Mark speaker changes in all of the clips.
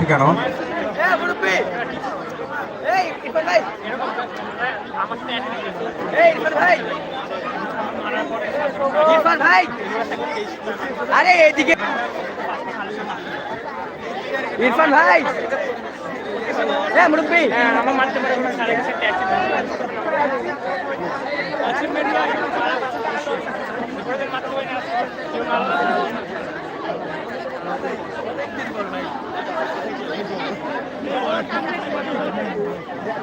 Speaker 1: হচ্ছে কেন?
Speaker 2: আরে এদিকে ইরফান ভাই হ্যাঁ মুরব্বী
Speaker 3: আমার মারতে পারে না সাড়ে গেছে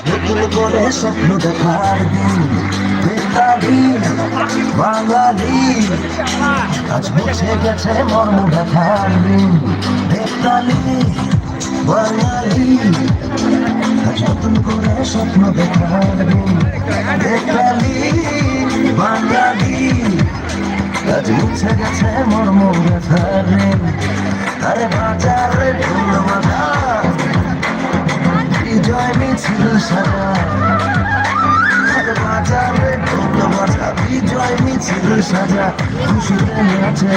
Speaker 4: নতুন করে স্বপ্ন দেখার দিন বেতালি বাঙালি আজ মুছে গেছে মর্ম দেখার দিন বেতালি বাঙালি আজ নতুন করে স্বপ্ন দেখার দিন বেতালি বাঙালি আজ মুছে গেছে মর্ম দেখার দিন আরে বাজারে ঢোল বিজয় সারা সাজা। খুশিতে নাচে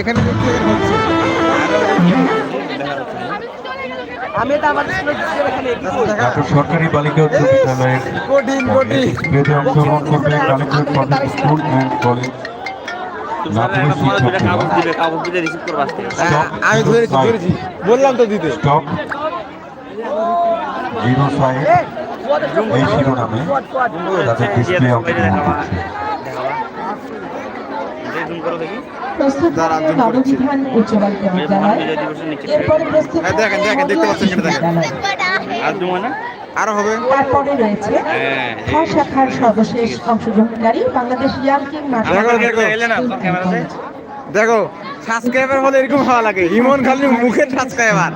Speaker 2: এখানে দেখতে হচ্ছে
Speaker 1: সরকারি বালিকা উচ্চ বিদ্যালয়ের অংশগ্রহণ করবে পাবলিক স্কুল অ্যান্ড কলেজ
Speaker 2: আমি ধরেছি বললাম তো দিতে।
Speaker 1: স্টপ। জিরো ফাইভ এই শিরোনামে তাদের ডিসপ্লে অংশগ্রহণ করছে
Speaker 2: হ্যাঁ,
Speaker 3: আর
Speaker 2: আরও হবে?
Speaker 5: তারপরে রয়েছে
Speaker 3: হ্যাঁ,
Speaker 5: খ শাখার সর্বশেষ অংশগ্রহণকারী বাংলাদেশ ইয়াংকিং মার্শাল
Speaker 2: দেখো, সাবস্ক্রাইবার হলে এরকম হওয়া লাগে। হিমন খালি মুখের সাবস্ক্রাইবার।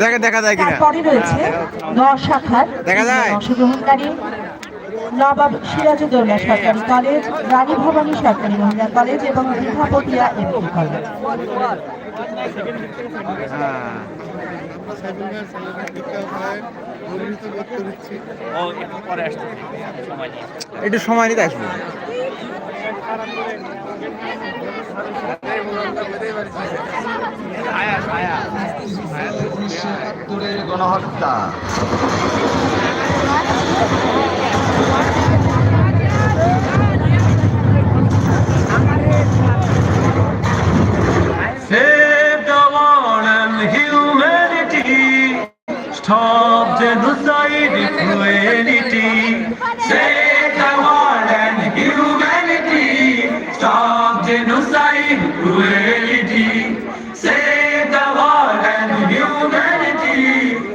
Speaker 2: দেখে দেখা যায় কিনা? দেখা যায়?
Speaker 5: নবাব সিরাজউদ্দৌলা সরকারি কলেজ রানী ভবানী সরকারি মহিলা কলেজ এবং দীঘাপতিয়া এমপি কলেজ
Speaker 2: হ্যাঁ
Speaker 3: একটু সময়
Speaker 2: নিতে আসব
Speaker 6: গণহত্যা
Speaker 7: Stop genocide and cruelty. Save the world and humanity. Stop genocide and cruelty. Save the world and humanity.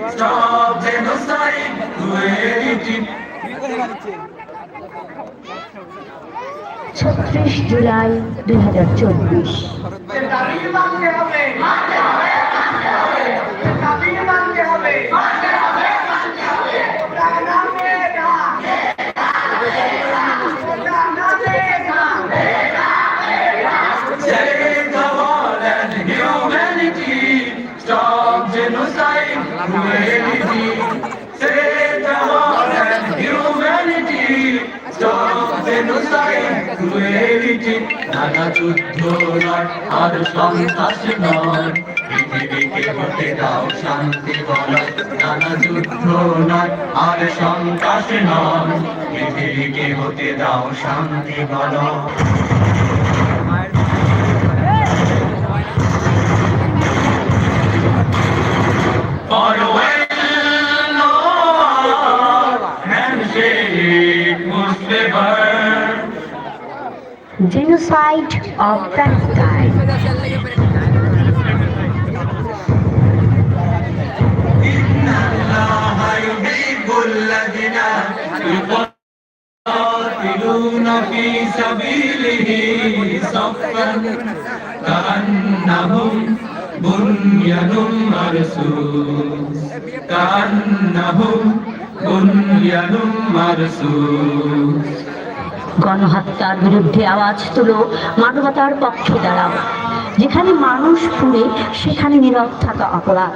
Speaker 7: Stop genocide and cruelty.
Speaker 8: ছত্রিশ জুলাই দুই হাজার চব্বিশ
Speaker 7: শান্তি বলয় নানা যুদ্ধ আর সন্ত্রাস নয় পৃথিবীকে হতে দাও শান্তি বলয়
Speaker 8: জেনোসাইড অফ প্যালেস্টাইন
Speaker 7: إن الله يحب الذين يقاتلون في سبيله صفا كأنهم بنيان مرصوص كأنهم بنيان مرصوص
Speaker 8: গণহত্যার বিরুদ্ধে আওয়াজ তুলো, মানবতার পক্ষে দাঁড়াও। যেখানে মানুষ পুড়ে, সেখানে নীরব থাকা অপরাধ।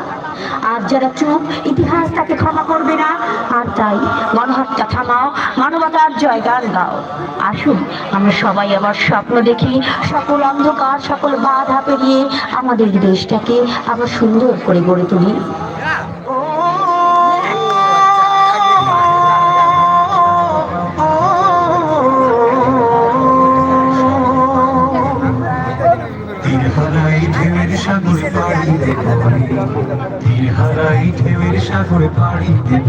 Speaker 8: আর যারা চুপ, ইতিহাস তাকে ক্ষমা করবে না। আর তাই গণহত্যা থামাও, মানবতার জয় জয়গান গাও। আসুন, আমরা সবাই আবার স্বপ্ন দেখি, সকল অন্ধকার, সকল বাধা পেরিয়ে আমাদের দেশটাকে আবার সুন্দর করে গড়ে তুলি।
Speaker 7: Thank you.